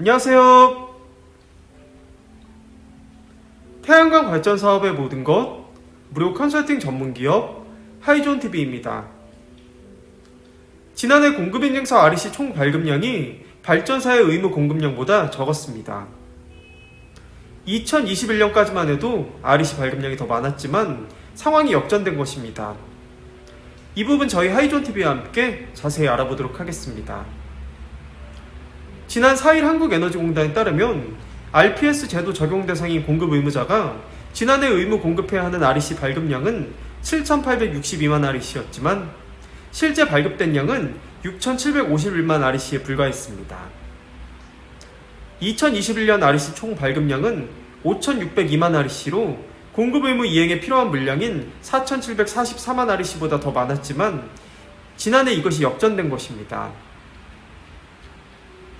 안녕하세요. 태양광 발전 사업의 모든 것 무료 컨설팅 전문 기업 하이존 TV입니다. 지난해 공급 인증서 REC 총 발급량이 발전사의 의무 공급량보다 적었습니다. 2021년까지만 해도 REC 발급량이 더 많았지만 상황이 역전된 것입니다. 이 부분 저희 하이존 TV와 함께 자세히 알아보도록 하겠습니다. 지난 4일 한국에너지공단에 따르면 RPS 제도 적용 대상인 공급 의무자가 지난해 의무 공급해야 하는 REC 발급량은 7,862만 REC였지만 실제 발급된 양은 6,751만 REC에 불과했습니다. 2021년 REC 총 발급량은 5,602만 REC로 공급 의무 이행에 필요한 물량인 4,744만 REC보다 더 많았지만 지난해 이것이 역전된 것입니다.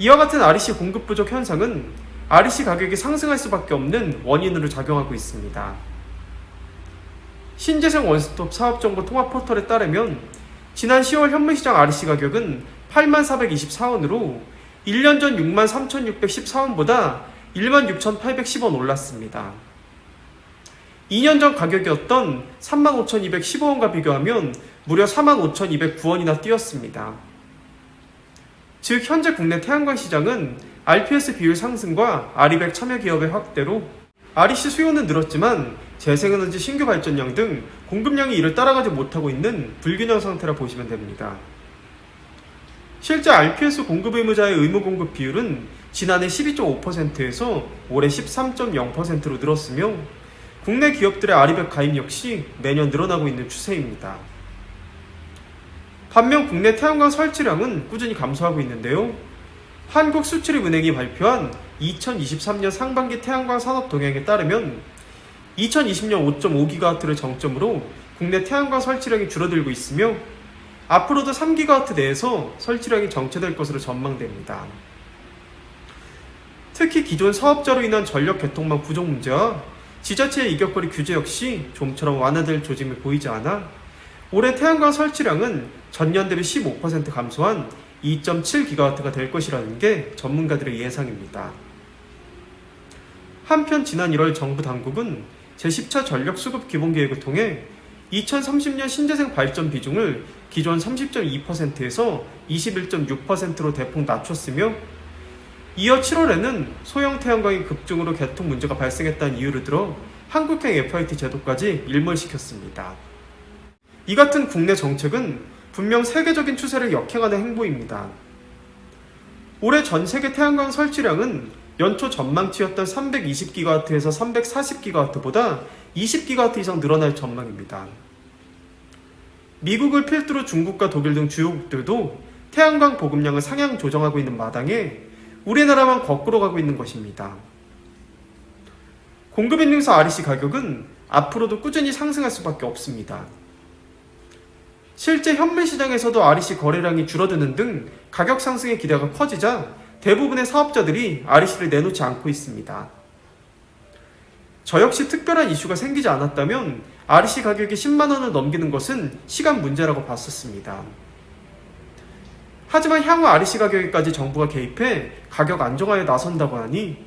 이와 같은 REC 공급 부족 현상은 REC 가격이 상승할 수밖에 없는 원인으로 작용하고 있습니다. 신재생 원스톱 사업정보 통합 포털에 따르면 지난 10월 현물시장 REC 가격은 8424원으로 1년 전 63,614원보다 16,810원 올랐습니다. 2년 전 가격이었던 35,215원과 비교하면 무려 45,209원이나 뛰었습니다. 즉 현재 국내 태양광 시장은 RPS 비율 상승과 아리백 참여 기업의 확대로 REC 수요는 늘었지만 재생에너지 신규 발전량 등 공급량이 이를 따라가지 못하고 있는 불균형 상태라 보시면 됩니다. 실제 RPS 공급 의무자의 의무 공급 비율은 지난해 12.5%에서 올해 13.0%로 늘었으며 국내 기업들의 아리백 가입 역시 매년 늘어나고 있는 추세입니다. 반면 국내 태양광 설치량은 꾸준히 감소하고 있는데요. 한국수출입은행이 발표한 2023년 상반기 태양광 산업 동향에 따르면 2020년 5.5GW를 정점으로 국내 태양광 설치량이 줄어들고 있으며 앞으로도 3GW 내에서 설치량이 정체될 것으로 전망됩니다. 특히 기존 사업자로 인한 전력 개통망 부족 문제와 지자체의 이격거리 규제 역시 좀처럼 완화될 조짐이 보이지 않아 올해 태양광 설치량은 전년 대비 15% 감소한 2.7GW가 될 것이라는 게 전문가들의 예상입니다. 한편 지난 1월 정부 당국은 제10차 전력 수급 기본 계획을 통해 2030년 신재생 발전 비중을 기존 30.2%에서 21.6%로 대폭 낮췄으며 이어 7월에는 소형 태양광이 급증으로 개통 문제가 발생했다는 이유를 들어 한국행 FIT 제도까지 일몰시켰습니다. 이 같은 국내 정책은 분명 세계적인 추세를 역행하는 행보입니다. 올해 전 세계 태양광 설치량은 연초 전망치였던 320GW에서 340GW보다 20GW 이상 늘어날 전망입니다. 미국을 필두로 중국과 독일 등 주요국들도 태양광 보급량을 상향 조정하고 있는 마당에 우리나라만 거꾸로 가고 있는 것입니다. 공급인증서 REC 가격은 앞으로도 꾸준히 상승할 수밖에 없습니다. 실제 현물 시장에서도 REC 거래량이 줄어드는 등 가격 상승의 기대가 커지자 대부분의 사업자들이 REC를 내놓지 않고 있습니다. 저 역시 특별한 이슈가 생기지 않았다면 REC 가격이 10만원을 넘기는 것은 시간 문제라고 봤었습니다. 하지만 향후 REC 가격에까지 정부가 개입해 가격 안정화에 나선다고 하니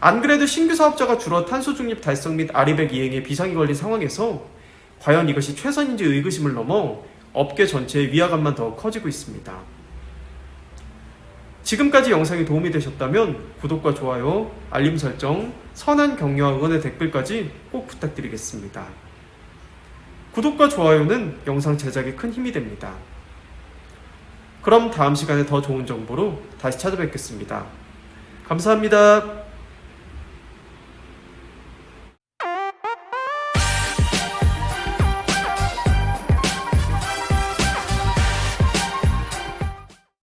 안 그래도 신규 사업자가 줄어 탄소 중립 달성 및 아리백 이행에 비상이 걸린 상황에서 과연 이것이 최선인지 의구심을 넘어 업계 전체의 위화감만 더 커지고 있습니다. 지금까지 영상이 도움이 되셨다면 구독과 좋아요, 알림 설정, 선한 격려와 응원의 댓글까지 꼭 부탁드리겠습니다. 구독과 좋아요는 영상 제작에 큰 힘이 됩니다. 그럼 다음 시간에 더 좋은 정보로 다시 찾아뵙겠습니다. 감사합니다.